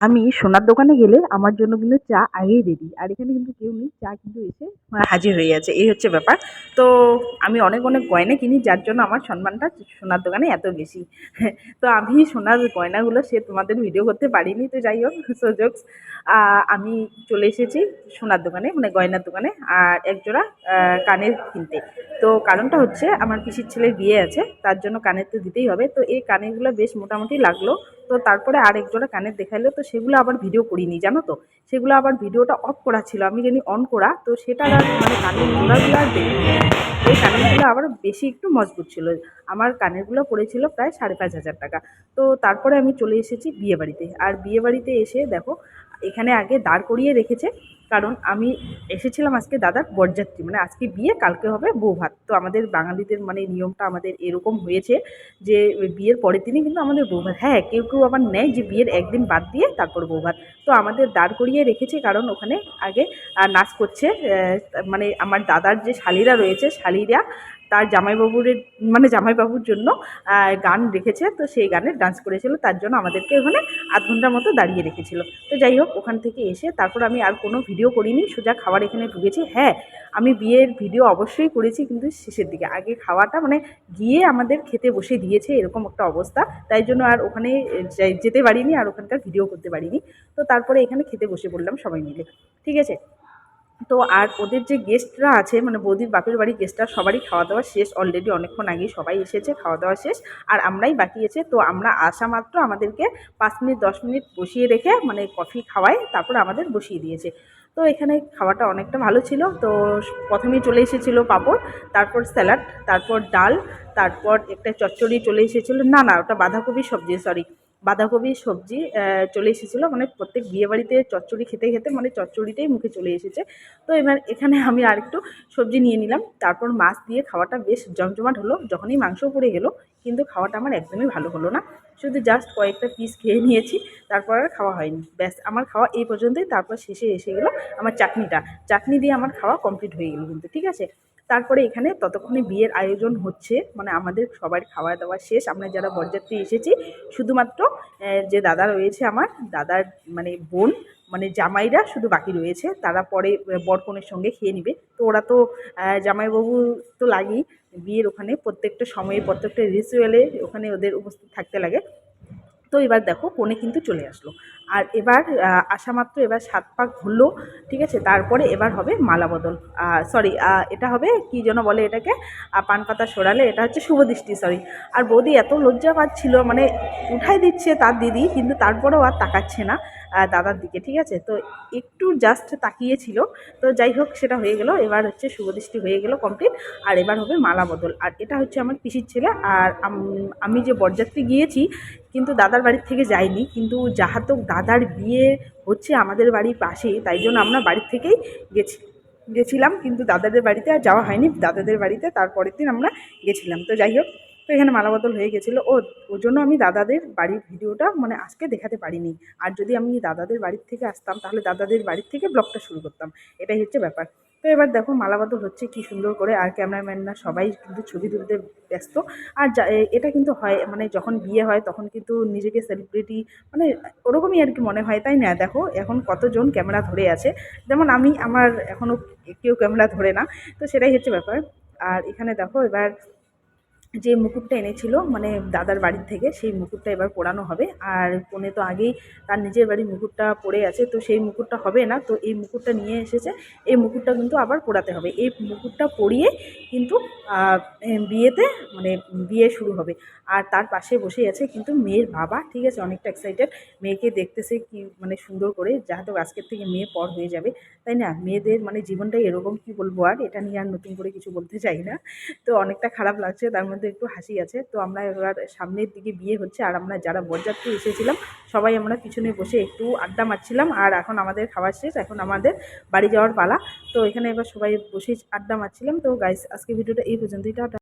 আমি সোনার দোকানে গেলে আমার জন্য কিন্তু চা আগেই রেডি আর এখানে কিন্তু কেউ নেই, চা কিন্তু এসে হাজির হয়ে আছে, এই হচ্ছে ব্যাপার। তো আমি অনেক অনেক গয়না কিনি, যার জন্য আমার সম্মানটা সোনার দোকানে এত বেশি। তো আমি সোনার গয়নাগুলো সে তোমাদের ভিডিও করতে পারিনি, তো যাই হোক সুযোগ আমি চলে এসেছি সোনার দোকানে মানে গয়নার দোকানে, আর একজোড়া কানের কিনতে। তো কারণটা হচ্ছে আমার পিসির ছেলের বিয়ে আছে, তার জন্য কানের তো দিতেই হবে। তো এই কানেরগুলো বেশ মোটামুটি লাগল। তো তারপরে আর এক জোড়া কানের দেখাইলো। তো সেগুলো আবার ভিডিও করিনি, জানো তো? সেগুলো আবার ভিডিওটা অফ করা ছিল, আমি জানি অন করা। তো সেটা আর মানে কানের জোড়াগুলো আর এই কানেরগুলো আবার বেশি একটু মজবুত ছিল। আমার কানেরগুলো পড়েছিল প্রায় সাড়ে পাঁচ হাজার টাকা। তো তারপরে আমি চলে এসেছি বিয়েবাড়িতে। আর বিয়েবাড়িতে এসে দেখো এখানে আগে দাঁড় করিয়ে রেখেছে, কারণ আমি এসেছিলাম আজকে দাদার বরযাত্রী মানে আজকে বিয়ে, কালকে হবে বউ ভাত তো আমাদের বাঙালিদের মানে নিয়মটা আমাদের এরকম হয়েছে যে, বিয়ের পরের দিনই কিন্তু আমাদের বউ ভাত হ্যাঁ কেউ কেউ আবার নেয় যে, বিয়ের একদিন বাদ দিয়ে তারপর বউ ভাত তো আমাদের দাঁড় করিয়ে রেখেছে, কারণ ওখানে আগে নাচ করছে মানে আমার দাদার যে শালিরা রয়েছে, শালিরা তার জামাইবাবুর মানে জামাইবাবুর জন্য গান রেখেছে। তো সেই গানের ডান্স করেছিল। তার জন্য আমাদেরকে ওখানে আধ ঘণ্টার মতো দাঁড়িয়ে রেখেছিল। তো যাই হোক, ওখান থেকে এসে তারপর আমি আর কোনো ভিডিও করিনি। সোজা খাবার এখানে ঢুকেছি। হ্যাঁ আমি বিয়ের ভিডিও অবশ্যই করেছি, কিন্তু শেষের দিকে। আগে খাওয়াটা মানে গিয়ে আমাদের খেতে বসে দিয়েছে, এরকম একটা অবস্থা। তাই জন্য আর ওখানে যেতে পারিনি, আর ওখানকার ভিডিও করতে পারিনি। তো তারপরে এখানে খেতে বসে পড়লাম সবাই মিলে। ঠিক আছে? তো আর ওদের যে গেস্টরা আছে মানে বৌদির বাপের বাড়ির গেস্টরা সবারই খাওয়া দাওয়া শেষ অলরেডি অনেকক্ষণ আগেই সবাই এসেছে খাওয়া দাওয়া শেষ। আর আমরাই বাকি আছে, তো আমরা আসা মাত্র আমাদেরকে পাঁচ মিনিট, দশ মিনিট বসিয়ে রেখে মানে কফি খাওয়াই, তারপর আমাদের বসিয়ে দিয়েছে। তো এখানে খাওয়াটা অনেকটা ভালো ছিল, তো প্রথমেই চলে এসেছিল পাঁপড়, তারপর স্যালাড, তারপর ডাল, তারপর একটা চচ্চড়ি চলে এসেছিল, না না, ওটা বাঁধাকপি সবজি সরি বাঁধাকপি সবজি চলে এসেছিল। মানে প্রত্যেক বিয়েবাড়িতে চচ্চড়ি খেতে খেতে মানে চচ্চড়িটাই মুখে চলে এসেছে। তো এবার এখানে আমি আরেকটু সবজি নিয়ে নিলাম। তারপর মাছ দিয়ে খাওয়াটা বেশ জমজমাট হলো, যখনই মাংস পড়ে গেলো, কিন্তু খাওয়াটা আমার একদমই ভালো হলো না। শুধু জাস্ট কয়েকটা পিস খেয়ে নিয়েছি, তারপর আর খাওয়া হয়নি। ব্যাস, আমার খাওয়া এই পর্যন্তই। তারপর শেষে এসে গেলো আমার চাটনিটা। চাটনি দিয়ে আমার খাওয়া কমপ্লিট হয়ে গেলো কিন্তু, ঠিক আছে? তারপরে এখানে ততক্ষণে বিয়ের আয়োজন হচ্ছে মানে আমাদের সবার খাওয়া দাওয়া শেষ। আমরা যারা বরযাত্রী এসেছি, শুধুমাত্র যে দাদা রয়েছে আমার, দাদার মানে বোন মানে জামাইরা শুধু বাকি রয়েছে। তারা পরে বরকনের সঙ্গে খেয়ে নেবে। তো ওরা তো জামাইবাবু তো লাগেই। বিয়ের ওখানে প্রত্যেকটা সময়ে, প্রত্যেকটা রিচুয়ালে ওখানে ওদের উপস্থিত থাকতে লাগে। তো এবার দেখো কোণে কিন্তু চলে আসলো। আর এবার আসা মাত্র এবার সাত পাক ঘুরলো ঠিক আছে? তারপরে এবার হবে মালা বদল। সরি এটা হবে কি যেন বলে এটাকে? পান পাতা সরালে, এটা হচ্ছে শুভদৃষ্টি সরি আর বৌদি এত লজ্জা পাচ্ছিল মানে উঠাই দিচ্ছে তার দিদি, কিন্তু তারপরেও আর তাকাচ্ছে না। দাদার দিকে, ঠিক আছে? তো একটু জাস্ট তাকিয়েছিল। তো যাই হোক, সেটা হয়ে গেল। এবার হচ্ছে শুভদৃষ্টি হয়ে গেল কমপ্লিট আর এবার হবে মালা বদল। আর এটা হচ্ছে আমার পিসির ছেলে। আর আমি যে বরযাত্রী গিয়েছি, কিন্তু দাদার বাড়ির থেকে যাইনি। কিন্তু যাহাতক দাদার বিয়ে হচ্ছে আমাদের বাড়ির পাশেই তাই জন্য আমরা বাড়ির থেকেই গেছি, গেছিলাম। কিন্তু দাদাদের বাড়িতে আর যাওয়া হয়নি। দাদাদের বাড়িতে তারপরের দিন আমরা গেছিলাম। তো যাই হোক তো এখানে মালা বদল হয়ে গেছিল। ও, ওর জন্য আমি দাদাদের বাড়ির ভিডিওটা মানে আজকে দেখাতে পারিনি। আর যদি আমি দাদাদের বাড়ির থেকে আসতাম, তাহলে দাদাদের বাড়ির থেকে ব্লগটা শুরু করতাম। এটাই হচ্ছে ব্যাপার। তো এবার দেখো মালা বদল হচ্ছে, কি সুন্দর করে। আর ক্যামেরাম্যানরা সবাই কিন্তু ছবি তুলতে ব্যস্ত। আর এটা কিন্তু হয় মানে যখন বিয়ে হয়, তখন কিন্তু নিজেকে সেলিব্রিটি মানে ওরকমই আর কি মনে হয়, তাই না? দেখো, এখন কতজন ক্যামেরা ধরে আছে। যেমন আমি, আমার এখনও কেউ ক্যামেরা ধরে না। তো সেটাই হচ্ছে ব্যাপার। আর এখানে দেখো এবার যে মুকুটটা এনেছিল মানে দাদার বাড়ির থেকে, সেই মুকুটটা এবার পোড়ানো হবে। আর কোনে তো আগেই তার নিজের বাড়ির মুকুটটা পড়ে আছে, তো সেই মুকুটটা হবে না। তো এই মুকুটটা নিয়ে এসেছে, এই মুকুটটা কিন্তু আবার পোড়াতে হবে। এই মুকুটটা পরিয়ে কিন্তু বিয়েতে মানে বিয়ে শুরু হবে। আর তার পাশে বসে আছে কিন্তু মেয়ের বাবা, ঠিক আছে? অনেকটা এক্সাইটেড মেয়েকে দেখতেছে কি মানে সুন্দর করে যাহাতে আজকের থেকে মেয়ে পর হয়ে যাবে, তাই না? মেয়েদের মানে জীবনটাই এরকম, কি বলব আর? এটা নিয়ে আর নতুন করে কিছু বলতে চাই না। তো অনেকটা খারাপ লাগছে, তার মধ্যে একটু হাসি আছে। তো আমরা এবার সামনের দিকে বিয়ে হচ্ছে আর আমরা যারা বরযাত্রী এসেছিলাম, সবাই আমরা পিছনে বসে একটু আড্ডা মারছিলাম আর এখন আমাদের খাবার শেষ, এখন আমাদের বাড়ি যাওয়ার পালা। তো এখানে এবার সবাই বসে আড্ডা মারছিলাম। তো গাইস আজকে ভিডিওটা এই পর্যন্তই, টাটা।